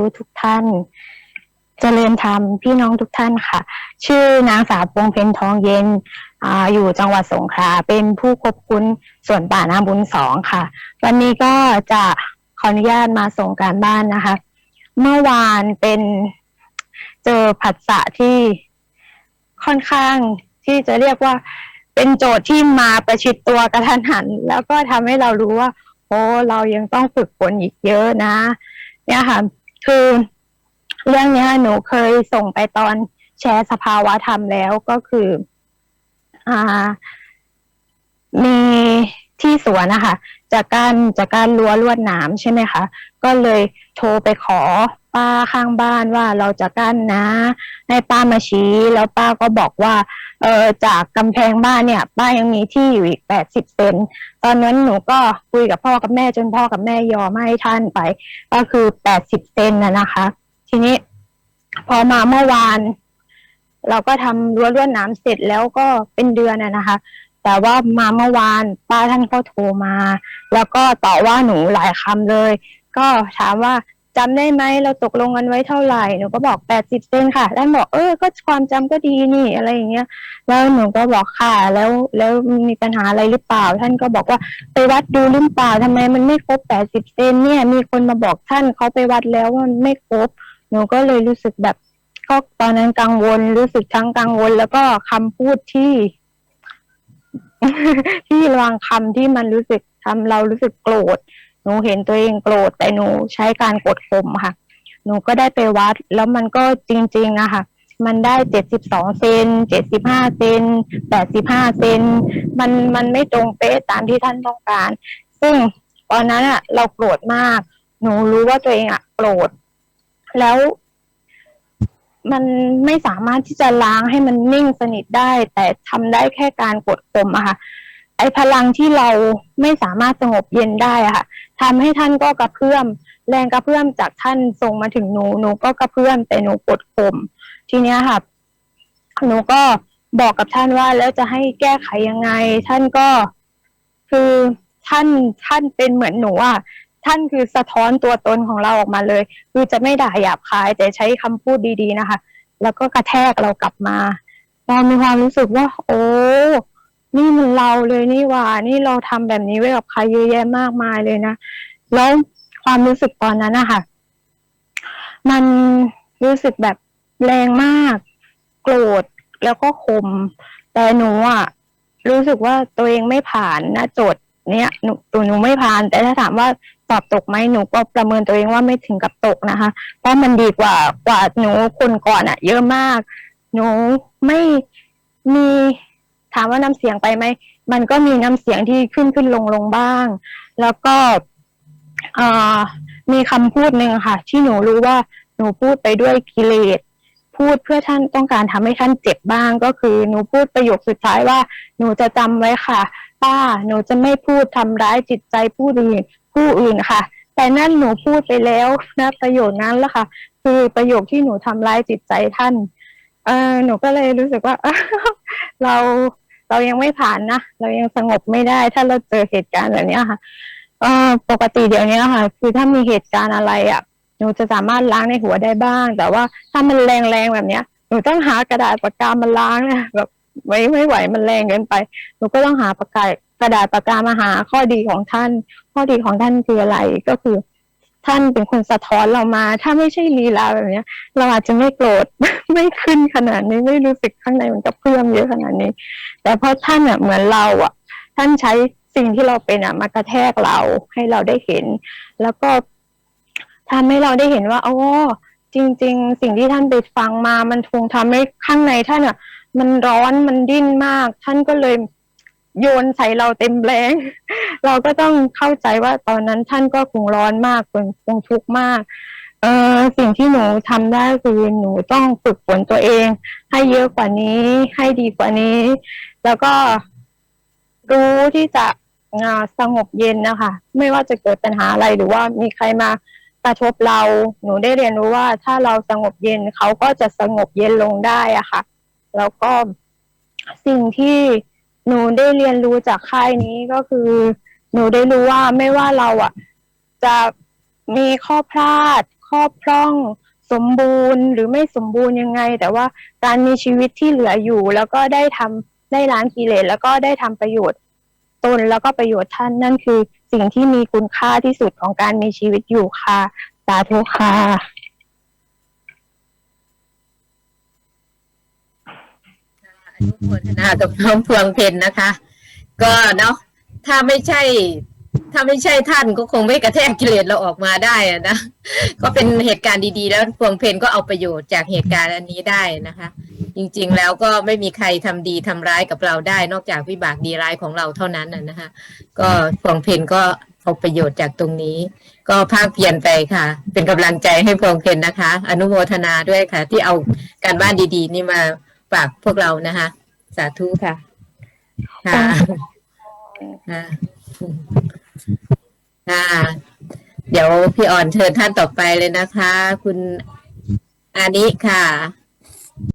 ู้ทุกท่านเจริญธรรมพี่น้องทุกท่านค่ะ ชื่อนางสาวพวงเพ็ญทองเย็นออยู่จังหวัดสงขลาเป็นผู้ควบคุมส่วนป่านาบุญสองค่ะ วันนี้ก็จะขออนุญาตมาส่งการบ้านนะคะ เมื่อวานเป็นเจอผัสสะที่ค่อนข้างที่จะเรียกว่าเป็นโจทย์ที่มาประชิดตัวกระทันหัน แล้วก็ทำให้เรารู้ว่าโอ้เรายังต้องฝึกฝนอีกเยอะนะ เนี่ยค่ะ คือเรื่องนี้หนูเคยส่งไปตอนแชร์สภาวะธรรมแล้วก็คือ อ่า มีที่สวนนะคะจากการจากการรั้วลวดหนามใช่ไหมคะ ก็เลยโทรไปขอ ป้าข้างบ้านว่าเราจะกั้นนะ ให้ป้ามาชี้ แล้วป้าก็บอกว่า เออจากกำแพงบ้านเนี่ย ป้ายังมีที่อยู่อีกแปดสิบเซนตอนนั้นหนูก็คุยกับพ่อกับแม่จนพ่อกับแม่ยอมให้ท่านไป ก็คือแปดสิบเซนนะนะคะ ทีนี้ พอมาเมื่อวาน เราก็ทำรั้วลวดน้ำเสร็จแล้วก็เป็นเดือนนะนะคะแต่ว่ามาเมื่อวานป้าท่านก็โทรมา แล้วก็ต่อว่าหนูหลายคำเลย ก็ถามว่า จำได้ไหมเราตกลงกันไว้เท่าไหร่หนูก็บอกแปดสิบเซนค่ะท่านบอกเออก็ความจำก็ดีนี่อะไรอย่างเงี้ย แล้วหนูก็บอกค่ะแล้วแล้วมีปัญหาอะไรหรือเปล่า ท่านก็บอกว่าไปวัดดูหรือเปล่าทำไมมันไม่ครบแปดสิบเซนเนี่ย มีคนมาบอกท่านเขาไปวัดแล้วว่ามันไม่ครบหนูก็เลยรู้สึกแบบก็ตอนนั้นกังวลรู้สึกทั้งกังวล แล้วก็คำพูดที่ ที่วางคำที่มันรู้สึกทำเรารู้สึกโกรธ หนูเห็นตัวเองโกรธแต่หนูใช้การกดข่มค่ะ หนูก็ได้ไปวัด แล้วมันก็จริงๆอะค่ะ มันได้เจ็ดสิบสองเซนเจ็ดสิบห้าเซนแปดสิบห้าเซนมันมันไม่ตรงเป๊ะตามที่ท่านต้องการ ซึ่งตอนนั้นอะเราโกรธมาก หนูรู้ว่าตัวเองอะโกรธแล้วมันไม่สามารถที่จะล้างให้มันนิ่งสนิทได้ แต่ทำได้แค่การกดข่มอะค่ะ ไอ้พลังที่เราไม่สามารถสงบเย็นได้ค่ะทำให้ท่านก็กระเพื่อมแรงกระเพื่อมจากท่านส่งมาถึงหนูหนูก็กระเพื่อมแต่หนูกดข่มทีเนี้ยค่ะหนูก็บอกกับท่านว่าแล้วจะให้แก้ไขยังไง ท่านก็คือท่านท่านเป็นเหมือนหนูอะท่านคือสะท้อนตัวตนของเราออกมาเลย คือจะไม่ด่าหยาบคาย แต่ใช้คำพูดดีๆนะคะ แล้วก็กระแทกเรากลับมาเรามีความรู้สึกว่า โอ้ นี่มันเราเลยนี่ว่า นี่เราทำแบบนี้ไว้กับใครเยอะแยะมากมายเลยนะแล้วความรู้สึกตอนนั้นนะคะมันรู้สึกแบบแรงมาก โกรธแล้วก็คมแต่หนูอะรู้สึกว่าตัวเองไม่ผ่านนะโจทย์เนี้ยหนูตัวหนูไม่ผ่าน แต่ถ้าถามว่าสอบตกไหมหนูก็ประเมินตัวเองว่าไม่ถึงกับตกนะคะ เพราะมันดีกว่ากว่าหนูคนก่อนอะเยอะมาก หนูไม่มี ถามว่าน้ำเสียงไปไหมมันก็มีน้ำเสียงที่ขึ้นขึ้นลงลงบ้าง แล้วก็มีคำพูดหนึ่งค่ะ ที่หนูรู้ว่าหนูพูดไปด้วยกิเลสพูดเพื่อท่านต้องการทำให้ท่านเจ็บบ้างก็คือหนูพูดประโยคสุดท้ายว่า หนูจะจำไว้ค่ะ ป้าหนูจะไม่พูดทำร้ายจิตใจผู้อื่นผู้อื่นค่ะ แต่นั่นหนูพูดไปแล้วนะประโยคนั้นแหละค่ะ คือประโยคที่หนูทำร้ายจิตใจท่าน เออหนูก็เลยรู้สึกว่า เราเรายังไม่ผ่านนะเรายังสงบไม่ได้ ถ้าเราเจอเหตุการณ์แบบนี้ค่ะเออปกติเดี๋ยวนี้ค่ะ คือถ้ามีเหตุการณ์อะไรอะหนูจะสามารถล้างในหัวได้บ้าง แต่ว่าถ้ามันแรงๆแบบเนี้ยหนูต้องหากระดาษปากกามาล้างนะแบบไม่ไม่ไหวมันแรงเกินไป หนูก็ต้องหาปากกากระดาษปากกามาหาข้อดีของท่าน ข้อดีของท่านคืออะไรก็คือ ท่านเป็นคนสะท้อนเรามา ถ้าไม่ใช่ลีลาแบบเนี้ย เราอาจจะไม่โกรธไม่ขึ้นขนาดนี้ไม่รู้สึกข้างในมันกระเพื่อมเยอะขนาดนี้ แต่เพราะท่านอะเหมือนเราอะ ท่านใช้สิ่งที่เราเป็นอะมากระแทกเราให้เราได้เห็น แล้วก็ทำให้เราได้เห็นว่าอ๋อจริง ๆ สิ่งที่ท่านไปฟังมามันคงทำให้ข้างในท่านอะ มันร้อนมันดิ้นมาก ท่านก็เลย โยนใส่เราเต็มแรง เราก็ต้องเข้าใจว่าตอนนั้นท่านก็คงร้อนมากคงคงทุกข์มากเออสิ่งที่หนูทำได้คือหนูต้องฝึกฝนตัวเอง ให้เยอะกว่านี้ ให้ดีกว่านี้ แล้วก็รู้ที่จะสงบเย็นนะคะ ไม่ว่าจะเกิดปัญหาอะไรหรือว่ามีใครมากระทบเรา หนูได้เรียนรู้ว่าถ้าเราสงบเย็นเขาก็จะสงบเย็นลงได้อะค่ะ แล้วก็สิ่งที่ หนูได้เรียนรู้จากค่ายนี้ก็คือ หนูได้รู้ว่าไม่ว่าเราอะ จะมีข้อพลาดครอบคล่อง สมบูรณ์ หรือไม่สมบูรณ์ยังไง แต่ว่าการมีชีวิตที่เหลืออยู่ แล้วก็ได้ทำได้ล้างกิเลสแล้วก็ได้ทำประโยชน์ตนแล้วก็ประโยชน์ท่านนั่นคือสิ่งที่มีคุณค่าที่สุดของการมีชีวิตอยู่ค่ะ สาธุค่ะ อนุโมทนากับน้องพวงเพนนะคะ ก็เนาะถ้าไม่ใช่ ถ้าไม่ใช่ท่านก็คงไม่กระแทกกิเลสเราออกมาได้นะก็เป็นเหตุการณ์ดีๆ แล้วพวงเพนก็เอาประโยชน์จากเหตุการณ์อันนี้ได้นะคะ จริงๆแล้วก็ไม่มีใครทำดีทำร้ายกับเราได้ นอกจากวิบากดีร้ายของเราเท่านั้นนะนะคะ ก็พวงเพนก็เอาประโยชน์จากตรงนี้ ก็ภาคเพียรไปค่ะ เป็นกำลังใจให้พวงเพนนะคะ อนุโมทนาด้วยค่ะ ที่เอาการบ้านดี ๆ นี่มา ฝากพวกเรานะคะ สาธุค่ะค่ะค่ะค่ะเดี๋ยวพี่อ่อนเชิญท่านต่อไปเลยนะคะ คุณอานิค่ะ